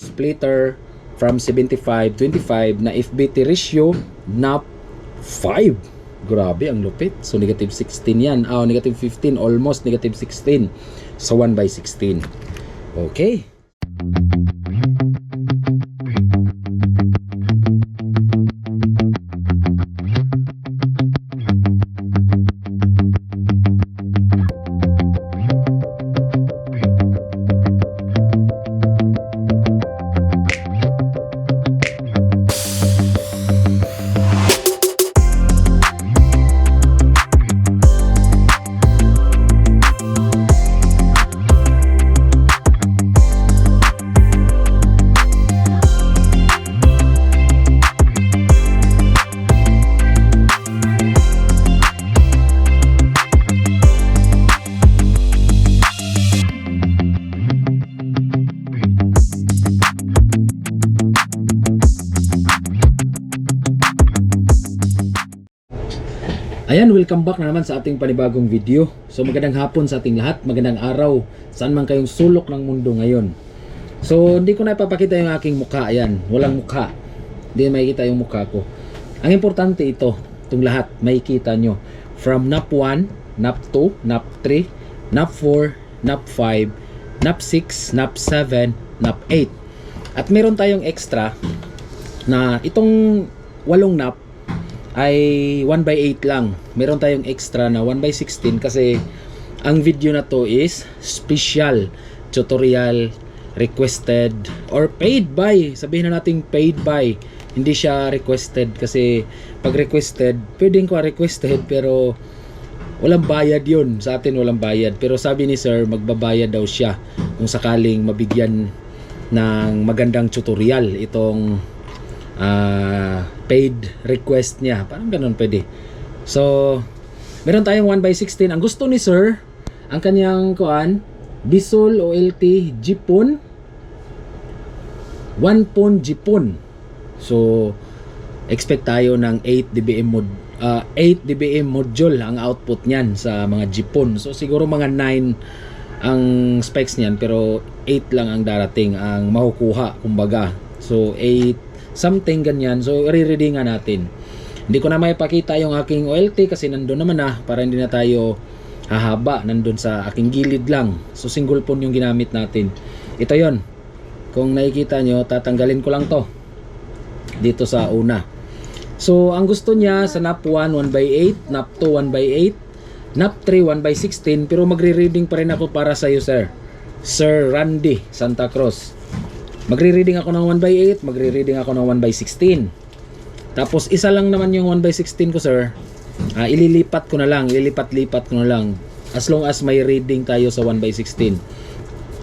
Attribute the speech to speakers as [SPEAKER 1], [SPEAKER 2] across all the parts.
[SPEAKER 1] splitter from 75 25 na FBT ratio na 5 grabe ang lupit. So negative 16 yan. Ah negative 15 almost negative 16 so 1 by 16 okay Ayan, welcome back na naman sa ating panibagong video. So magandang hapon sa ating lahat, magandang araw, saan man kayong sulok ng mundo ngayon. So hindi ko na ipapakita yung aking mukha, ayan, walang mukha. Hindi makikita yung mukha ko. Ang importante ito, itong lahat, makikita nyo. From NAP 1, NAP 2, NAP 3, NAP 4, NAP 5, NAP 6, NAP 7, NAP 8. At meron tayong extra na itong walong NAP ay 1 by 8 lang. Meron tayong extra na 1 by 16 kasi ang video na to is special tutorial requested or paid by. Sabihin na nating paid by. Hindi siya requested kasi pag requested, pwedeng ko requested pero walang bayad yun. Sa atin walang bayad. Pero sabi ni sir, magbabayad daw siya kung sakaling mabigyan ng magandang tutorial itong ah, paid request niya. Parang ganun pwede. So, meron tayong 1 by 16. Ang gusto ni sir, ang kanyang kuan, Bisol OLT Jipon 1 pon Jipon. So, expect tayo ng 8 dBm mod ah, 8 dBm module ang output niyan sa mga Jipon. So, siguro mga 9 ang specs niyan pero 8 lang ang darating ang makukuha kumbaga. So, 8 something ganyan. So, re-readingan natin. Hindi ko na may pakita yung aking OLT kasi nandun naman na para hindi na tayo hahaba. Nandun sa aking gilid lang. So, single phone yung ginamit natin. Ito yon Kung nakikita nyo, tatanggalin ko lang to. Dito sa una. So, ang gusto niya sa NAP 1, 1 by 8. NAP 2, 1 by 8. NAP 3, 1 by 16. Pero magre-reading pa rin ako para sa iyo, sir. Sir Randy Santa Cruz. Magre-reading ako ng 1 by 8, magre-reading ako ng 1 by 16. Tapos isa lang naman yung 1 by 16 ko, sir. Ah, ililipat ko na lang, ililipat-lipat ko na lang. As long as may reading tayo sa 1 by 16.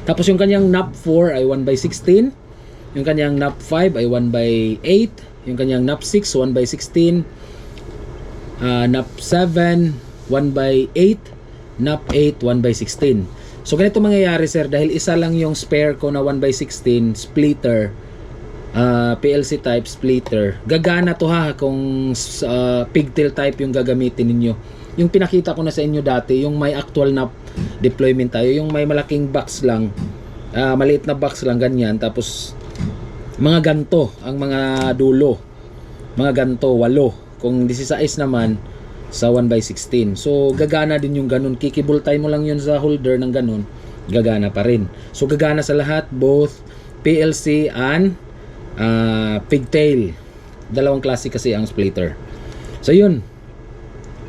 [SPEAKER 1] Tapos yung kanyang NAP 4 ay 1 by 16. Yung kanyang NAP 5 ay 1 by 8. Yung kanyang NAP 6, 1 by 16. Ah, NAP 7, 1 by 8. NAP 8, 1 by 16. So ganito mangyayari sir dahil isa lang yung spare ko na 1 by 16 splitter ah, PLC type splitter. Gagana to ha kung uh, pigtail type yung gagamitin ninyo. Yung pinakita ko na sa inyo dati, yung may actual na deployment tayo, yung may malaking box lang, ah, maliit na box lang ganyan, tapos mga ganto ang mga dulo. Mga ganto, walo. Kung 16 naman, sa 1 by 16. So, gagana din yung ganun. Kikibultay mo lang yun sa holder ng ganun. Gagana pa rin. So, gagana sa lahat, both PLC and ah, pigtail. Dalawang klase kasi ang splitter. So, yun.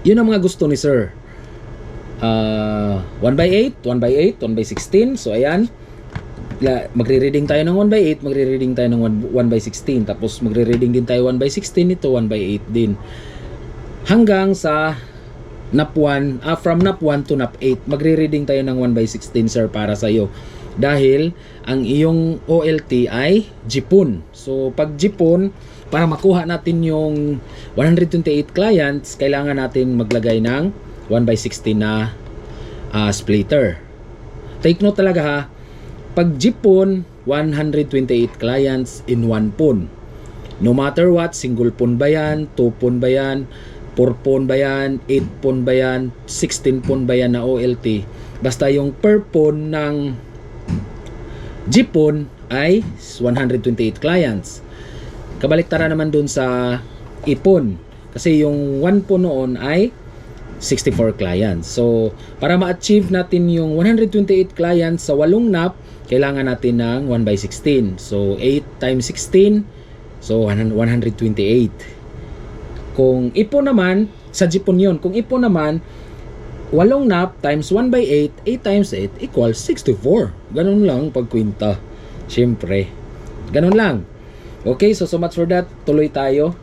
[SPEAKER 1] Yun ang mga gusto ni sir. Ah, 1 by 8, 1 by 8, 1 by 16. So, ayan. Magre-reading tayo ng 1 by 8, magre-reading tayo ng 1, 1 by 16. Tapos, magre-reading din tayo 1 by 16. Ito, 1 by 8 din hanggang sa NAP 1, ah, from NAP 1 to NAP 8, magre-reading tayo ng 1 by 16 sir para sa iyo. Dahil ang iyong OLT ay Jipon. So pag Jipon, para makuha natin yung 128 clients, kailangan natin maglagay ng 1 by 16 na ah, splitter. Take note talaga ha, pag Jipon, 128 clients in one phone. No matter what, single phone ba yan, 2 phone ba yan, 4 phone ba yan, 8 phone ba yan, 16 phone ba yan na OLT. Basta yung per phone ng Jeepon ay 128 clients. Kabaliktara naman dun sa ipon. Kasi yung 1 po noon ay 64 clients. So, para ma-achieve natin yung 128 clients sa walong NAP, kailangan natin ng 1 by 16. So, 8 times 16, so 128. Kung ipo naman, sa Jipon yun. Kung ipo naman, walong nap times 1 by 8, 8 times 8 equals 64. Ganun lang pagkwinta. Siyempre. Ganun lang. Okay, so so much for that. Tuloy tayo.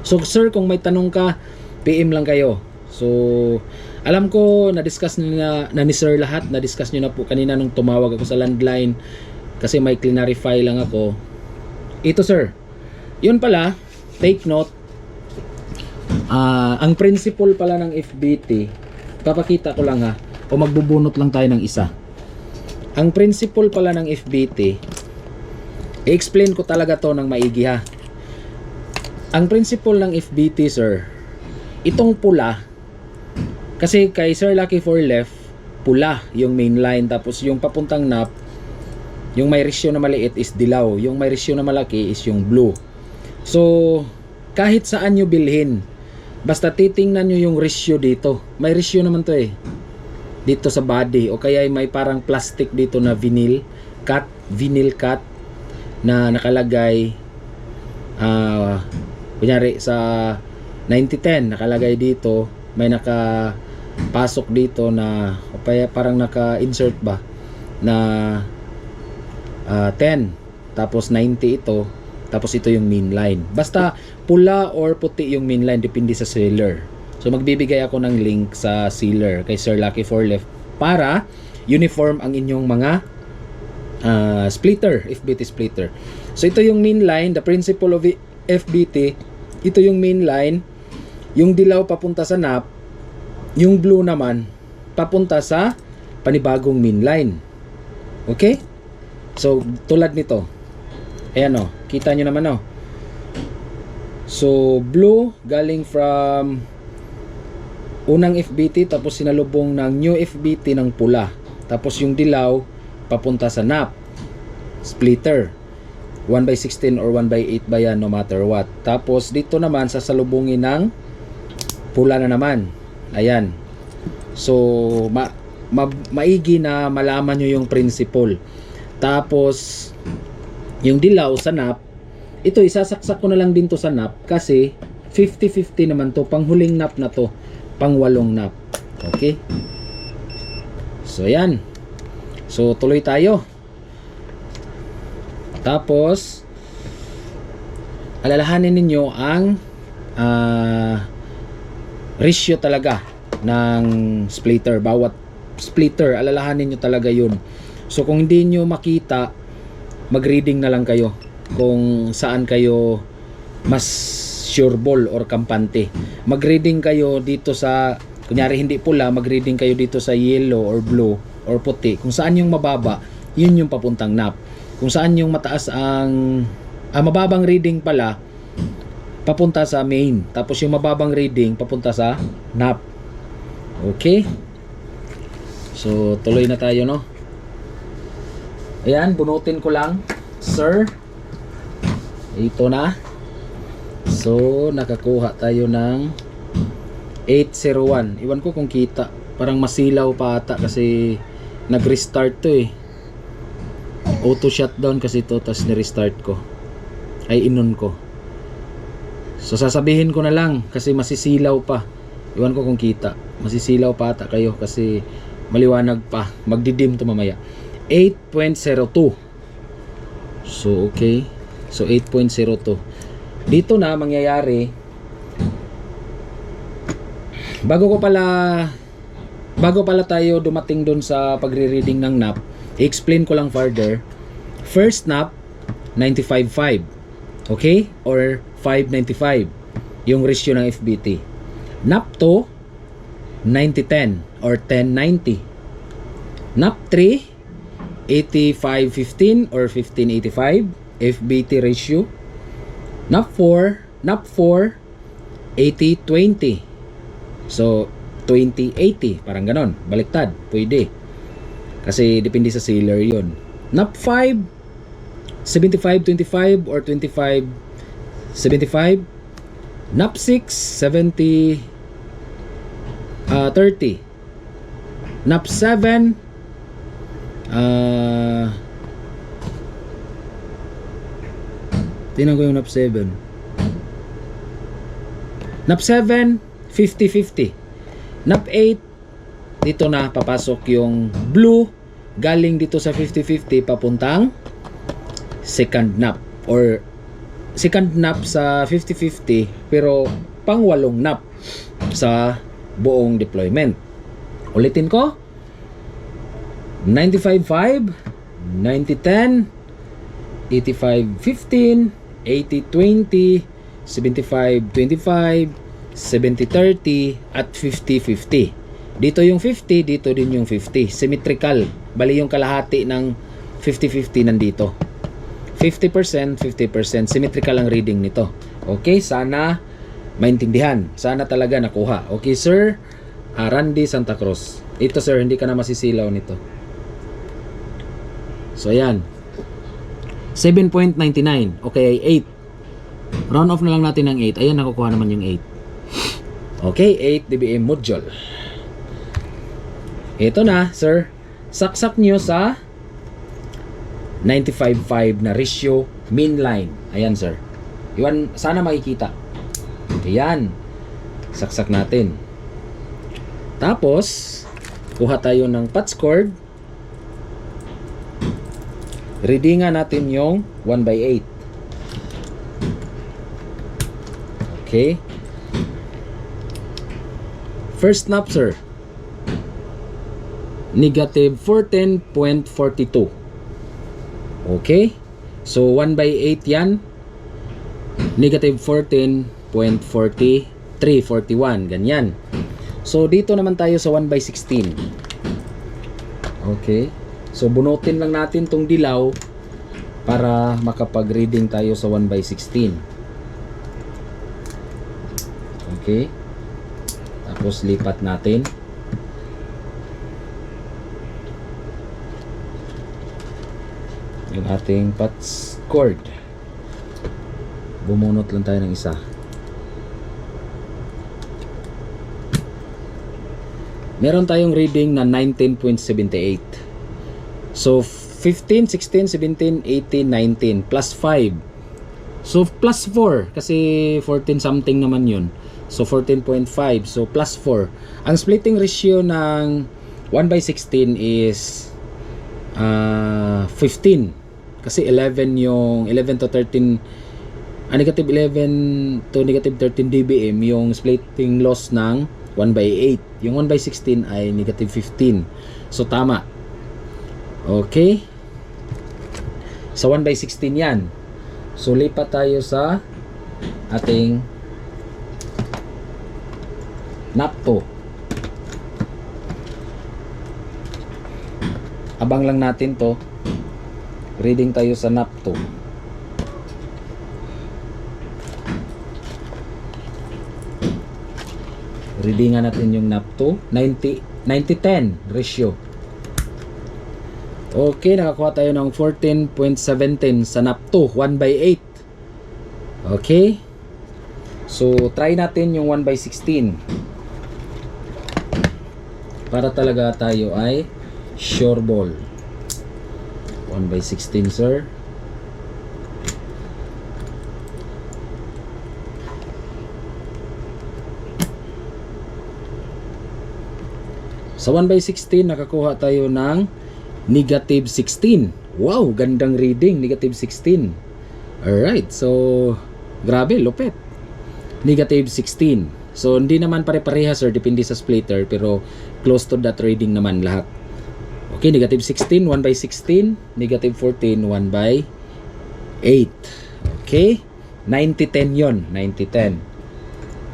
[SPEAKER 1] So sir, kung may tanong ka, PM lang kayo. So, alam ko na-discuss na, na ni sir lahat. Na-discuss nyo na po kanina nung tumawag ako sa landline. Kasi may clarify lang ako. Ito sir. Yun pala, take note. Ah, ang principle pala ng FBT, papakita ko lang ha, o magbubunot lang tayo ng isa. Ang principle pala ng FBT, i-explain ko talaga to ng maigi ha. Ang principle ng FBT sir, itong pula, kasi kay Sir Lucky for left, pula yung main line, tapos yung papuntang nap, yung may ratio na maliit is dilaw, yung may ratio na malaki is yung blue. So, kahit saan nyo bilhin, basta titingnan nyo yung ratio dito. May ratio naman to eh. Dito sa body. O kaya may parang plastic dito na vinyl cut, vinyl cut na nakalagay ah kunyari sa 9010 nakalagay dito may naka pasok dito na o kaya parang naka-insert ba na ah, 10 tapos 90 ito tapos ito yung main line. Basta pula or puti yung main line depende sa seller. So magbibigay ako ng link sa seller kay Sir Lucky for Left para uniform ang inyong mga ah, splitter FBT splitter. So ito yung main line the principle of FBT ito yung main line. Yung dilaw papunta sa nap yung blue naman papunta sa panibagong main line. Okay? So tulad nito. Ayan o kita nyo naman o so blue galing from unang FBT tapos sinalubong ng new FBT ng pula. Tapos yung dilaw papunta sa nap splitter. 1 by 16 or 1 by 8 ba yan no matter what. Tapos dito naman sasalubungin ng pula na naman. Ayan. So ma, ma, maigi na malaman nyo yung principle. Tapos yung dilaw sa nap ito isasaksak ko na lang din to sa nap kasi 50-50 naman to. Panghuling nap na to. Pang walong nap. Okay? So yan. So tuloy tayo. Tapos alalahanin ninyo ang ah, ratio talaga ng splitter. Bawat splitter alalahanin nyo talaga yun. So kung hindi nyo makita mag reading na lang kayo kung saan kayo mas sure ball or kampante. Mag reading kayo dito sa kunyari hindi pula mag reading kayo dito sa yellow or blue or puti. Kung saan yung mababa yun yung papuntang nap. Kung saan yung mataas ang ah, mababang reading pala papunta sa main. Tapos yung mababang reading papunta sa nap. Okay? So tuloy na tayo no ayan bunutin ko lang sir. Ito na. So nakakuha tayo ng 801 iwan ko kung kita. Parang masilaw pa ata kasi nag restart to eh. Auto shutdown kasi ito tapos ni-restart ko. Ay inon ko. So sasabihin ko na lang kasi masisilaw pa. Iwan ko kung kita. Masisilaw pa ata kayo kasi maliwanag pa. Magdidim to mamaya 8.02 so okay. So 8.02 dito na mangyayari bago ko pala bago pala tayo dumating doon sa pagre-reading ng NAP i-explain ko lang further. First NAP 95.5 okay? Or 595 yung ratio ng FBT NAP 2 9010 or 1090 NAP 3 8515 or 1585 FBT ratio. NAP 4 NAP 4 8020 so 2080 parang ganon. Baliktad pwede. Kasi depende sa sealer yon NAP 5 75-25 or 25-75. NAP 6, 70 uh, 30. NAP 7, uh, Tingnan ko yung NAP 7. NAP 7, 50-50. NAP 8, dito na papasok yung blue galing dito sa 50-50 papuntang second nap or second nap sa 50-50 pero pang walong nap sa buong deployment. Ulitin ko. 95-5, 90-10, 85-15, 80-20, 75-25, 70-30, at 50-50. Dito yung 50, dito din yung 50. Symmetrical. Bali yung kalahati ng 50-50 nandito. 50%, 50%. Symmetrical ang reading nito. Okay, sana maintindihan. Sana talaga nakuha. Okay, sir. Ah, Randy Santa Cruz. Ito, sir, hindi ka na masisilaw nito. So, ayan. 7.99. Okay, 8. Round off na lang natin ng 8. Ayan, nakukuha naman yung 8. Okay, 8 dBm module. Ito na, sir. Saksak nyo sa 95.5 na ratio mean line. Ayan, sir. Iwan, sana makikita. Ayan. Saksak natin. Tapos, kuha tayo ng patch cord. Readingan natin yung 1 by 8. Okay. First snap, sir. Negative 14.42. Okay? So, 1 by 8 yan. Negative 14.43, 41. Ganyan. So, dito naman tayo sa 1 by 16. Okay? So, bunutin lang natin tong dilaw para makapag-reading tayo sa 1 by 16. Okay? Tapos, lipat natin. yung ating patch cord bumunot lang tayo ng isa meron tayong reading na 19.78 so 15, 16, 17, 18, 19 plus 5 so plus 4 kasi 14 something naman yun. So 14.5 so plus 4 ang splitting ratio ng 1 by 16 is ah 15 kasi 11 yung 11 to 13 ah, negative 11 to negative 13 dBm yung splitting loss ng 1 by 8 yung 1 by 16 ay negative 15 so tama okay. Sa 1 by 16 yan. So lipat tayo sa ating napto. Abang lang natin to. Reading tayo sa NAP2 readingan natin yung NAP2 90 90-10 ratio okay nakakuha tayo ng 14.17 sa NAP2 1 by 8 okay. So try natin yung 1 by 16 para talaga tayo ay sure ball. 1 by 16 sir. Sa 1 by 16 nakakuha tayo ng negative 16 wow gandang reading negative 16 alright so grabe lupit negative 16 so hindi naman pare-pareha sir depende sa splitter pero close to that reading naman lahat Okay, negative 16, 1 by 16. Negative 14, 1 by 8. Okay? 90-10 yun. 90-10.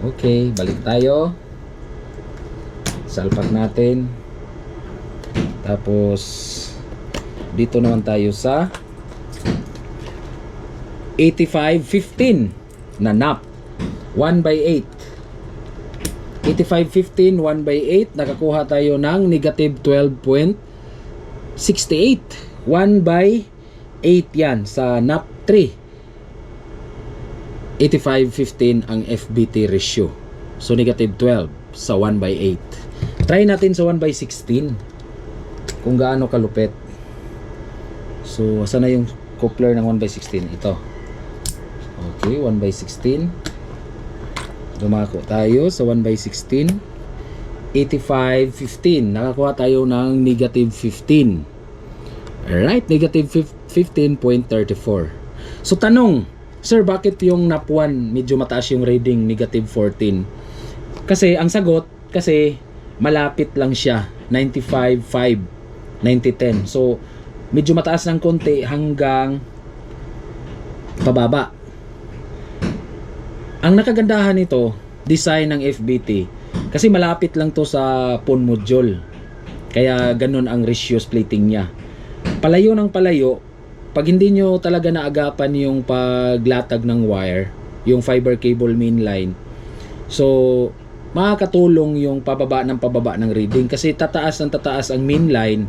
[SPEAKER 1] Okay, balik tayo. Salpak natin. Tapos, dito naman tayo sa 85-15 na nap. 1 by 8. 85-15, 1 by 8. Nakakuha tayo ng negative 12 68 1 by 8 yan sa NAP 3. 85-15 ang FBT ratio. So negative 12 sa 1 by 8. Try natin sa 1 by 16 kung gaano kalupit. So, saan na yung coupler ng 1 by 16? Ito. Okay, 1 by 16. Dumako tayo sa 1 by 16. 85, 15. Nakakuha tayo ng negative 15. Alright, negative fif- 15.34. So, tanong, Sir, bakit yung NAP 1 medyo mataas yung reading, negative 14? Kasi, ang sagot, kasi malapit lang siya, 95.5, 90.10. So, medyo mataas ng konti hanggang pababa. Ang nakagandahan nito, design ng FBT, kasi malapit lang to sa PON module. Kaya ganun ang ratio splitting niya. Palayo ng palayo, pag hindi nyo talaga naagapan yung paglatag ng wire, yung fiber cable main line, so makakatulong yung pababa ng pababa ng reading kasi tataas ng tataas ang main line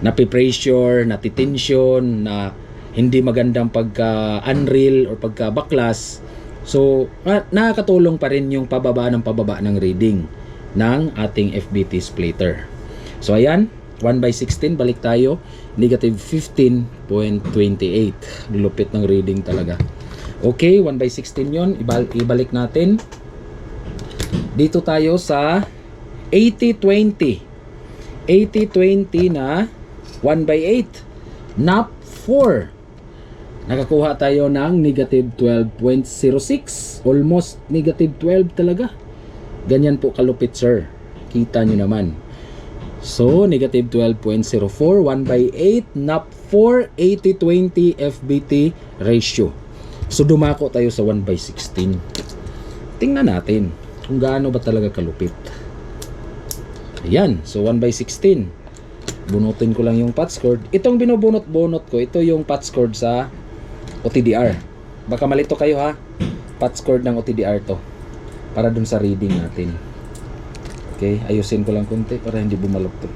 [SPEAKER 1] napipressure, natitension, na hindi magandang pagka unreal or pagka baklas. So, na- nakakatulong pa rin yung pababa ng pababa ng reading ng ating FBT splitter. So, ayan, 1 by 16, balik tayo, negative 15.28. Lupit ng reading talaga. Okay, 1 by 16 yon Ibal- ibalik natin. Dito tayo sa 80-20. 80-20 na 1 by 8. NAP 4. Nakakuha tayo ng negative 12.06. Almost negative 12 talaga. Ganyan po kalupit sir. Kita nyo naman. So, negative 12.04, 1 by 8, NAP 4, 80-20 FBT ratio. So, dumako tayo sa 1 by 16. Tingnan natin kung gaano ba talaga kalupit. Ayan, so 1 by 16. Bunutin ko lang yung patch cord. Itong binubunot-bunot ko, ito yung patch cord sa OTDR. Baka malito kayo ha. Patch cord ng OTDR to. Para dun sa reading natin. Okay, ayusin ko lang konti para hindi bumaluktot.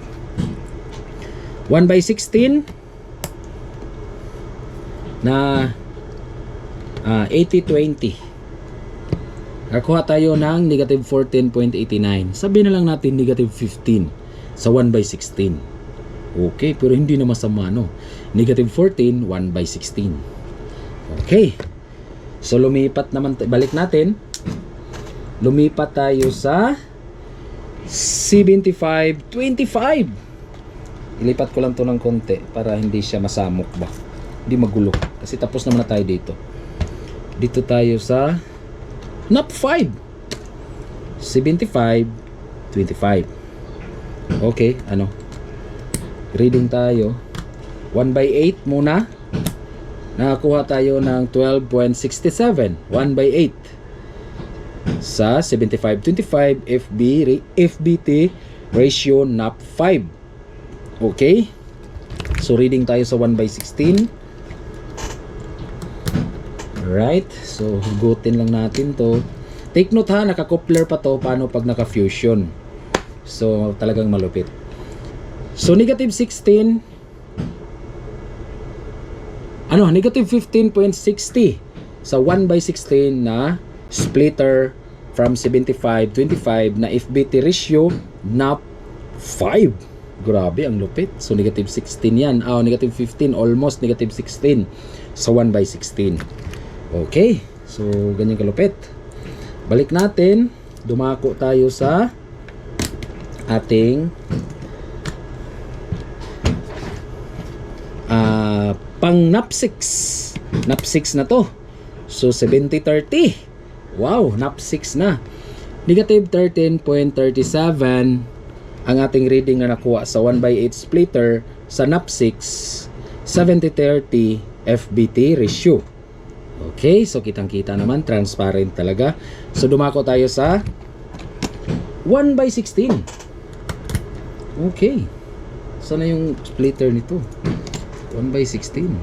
[SPEAKER 1] 1 by 16 na ah, 80-20. Nakuha tayo ng negative 14.89. Sabihin na lang natin negative 15 sa 1 by 16. Okay, pero hindi na masama, no? Negative 14, 1 by 16. Okay. So, lumipat naman, balik natin. Lumipat tayo sa 75, 25. Ilipat ko lang to ng konti para hindi siya masamok ba. Hindi magulo. Kasi tapos naman na tayo dito. Dito tayo sa NAP 5. 75, 25. Okay, ano? Reading tayo. 1 by 8 muna. Nakakuha tayo ng 12.67. 1 by 8 sa 75-25 FB, FBT ratio NAP 5. Okay? So, reading tayo sa 1 by 16. Alright. So, hugutin lang natin to. Take note ha, naka-coupler pa to. Paano pag naka-fusion? So, talagang malupit. So, negative 16. Ano, negative 15.60 sa 1 by 16 na splitter from 75-25 na FBT ratio na 5. Grabe, ang lupit. So, negative 16 yan. Ah, negative 15, almost negative 16 sa 1 by 16. Okay. So, ganyan kalupit. Balik natin. Dumako tayo sa ating ah pang NAP 6. NAP 6 na to. So, 70-30. Wow, NAP 6 na. Negative 13.37 ang ating reading na nakuha sa 1 by 8 splitter sa NAP 6 70-30 FBT ratio. Okay, so kitang-kita naman, transparent talaga. So dumako tayo sa 1 by 16. Okay. Sana yung splitter nito? 1 by 16.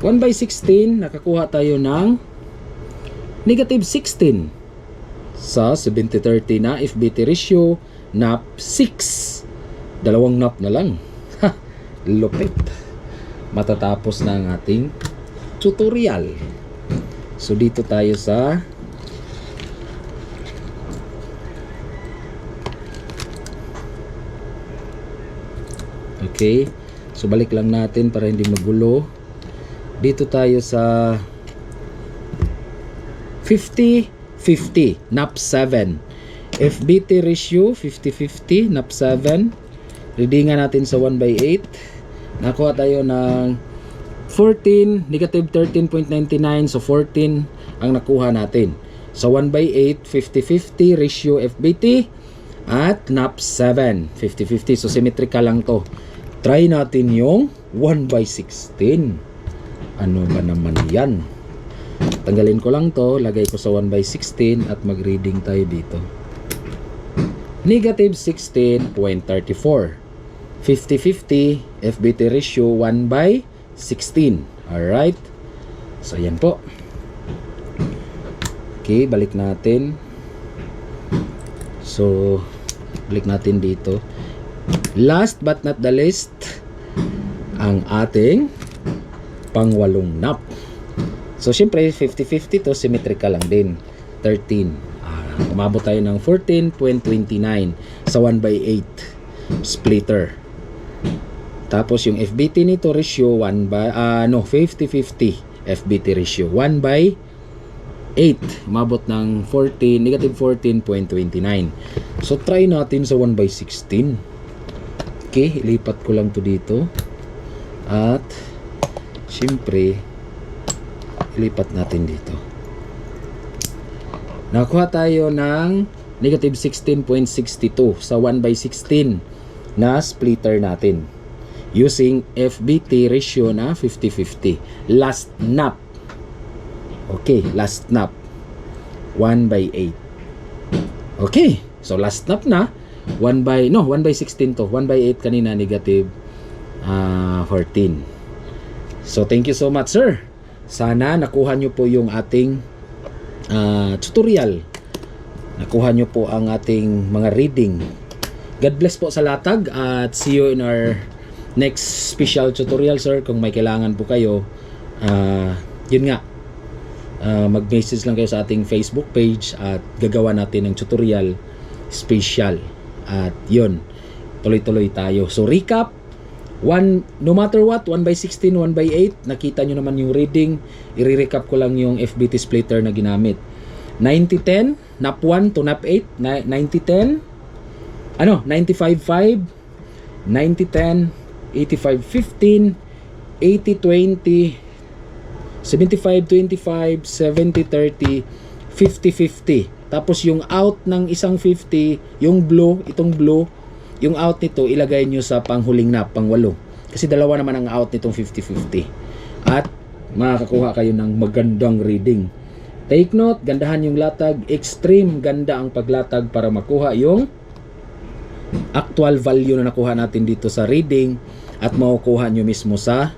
[SPEAKER 1] 1 by 16, nakakuha tayo ng negative 16 sa 70-30 na FBT ratio NAP 6 dalawang NAP na lang lupit. Matatapos na ang ating tutorial. So dito tayo sa Okay. So balik lang natin para hindi magulo. Dito tayo sa 50 50 NAP 7. FBT ratio 50-50 NAP 7. Readingan natin sa 1 by 8. Nakuha tayo ng 14, negative 13.99 so 14 ang nakuha natin. Sa 1 by 8, 50-50 ratio FBT at NAP 7, 50-50. So symmetrical lang to. Try natin yung 1 by 16. Ano ba naman yan? Tanggalin ko lang to, lagay ko sa 1 by 16 at mag-reading tayo dito. Negative 16.34. 50-50 FBT ratio 1 by 16. Alright? So, yan po. Okay, balik natin. So, balik natin dito. Last but not the least, ang ating pangwalong nap. So, syempre, 50-50 to, symmetrical lang din. 13. Ah, umabot tayo ng 14.29 sa 1 by 8 splitter. Tapos yung FBT nito ratio 1 by ah no 50-50 FBT ratio 1 by 8 umabot ng 14 negative 14.29 so try natin sa 1 by 16 okay ilipat ko lang to dito. At syempre ilipat natin dito. Nakuha tayo ng negative 16.62 sa 1 by 16 na splitter natin. Using FBT ratio na 50-50 last nap. Okay last nap. 1 by 8 okay so last nap na 1 by no 1 by 16 to. 1 by 8 kanina negative ah, 14 so thank you so much sir. Sana nakuha nyo po yung ating ah, tutorial. Nakuha nyo po ang ating mga reading. God bless po sa latag at see you in our next special tutorial sir. Kung may kailangan po kayo ah, yun nga. Ah, mag-message lang kayo sa ating Facebook page at gagawa natin ng tutorial special at yun tuloy-tuloy tayo. So recap. One, no matter what 1 by 16, 1 by 8 nakita nyo naman yung reading. I-recap ko lang yung FBT splitter na ginamit. 90-10 NAP 1 to NAP 8 na- 90-10 ano 95-5 90-10 85-15 80-20 75-25, 70-30, 50-50. Tapos yung out ng isang 50, yung blue, itong blue, yung out nito ilagay nyo sa panghuling nap, pangwalo. Kasi dalawa naman ang out nitong 50-50. At makakakuha kayo ng magandang reading. Take note, gandahan yung latag. Extreme ganda ang paglatag para makuha yung actual value na nakuha natin dito sa reading at makukuha nyo mismo sa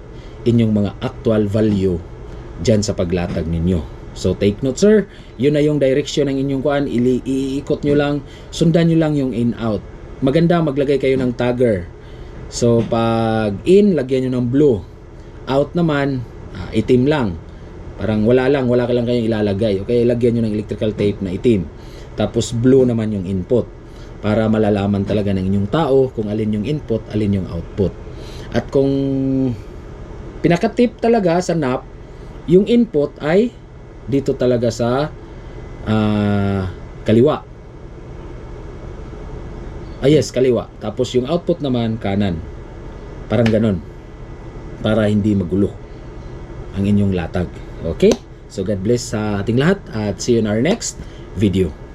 [SPEAKER 1] inyong mga actual value dyan sa paglatag ninyo. So take note sir, yun na yung direction ng inyong kuan, ili iikot nyo lang, sundan nyo lang yung in out. Maganda maglagay kayo ng tagger. So pag in, lagyan nyo ng blue. Out naman, ah, itim lang. Parang wala lang, wala ka lang kayong ilalagay. Okay, lagyan nyo ng electrical tape na itim. Tapos blue naman yung input para malalaman talaga ng inyong tao kung alin yung input, alin yung output. At kung pinakatip talaga sa NAP, yung input ay dito talaga sa ah, kaliwa. Ah yes, kaliwa. Tapos yung output naman kanan. Parang ganon. Para hindi magulo ang inyong latag. Okay? So God bless sa ating lahat at see you in our next video.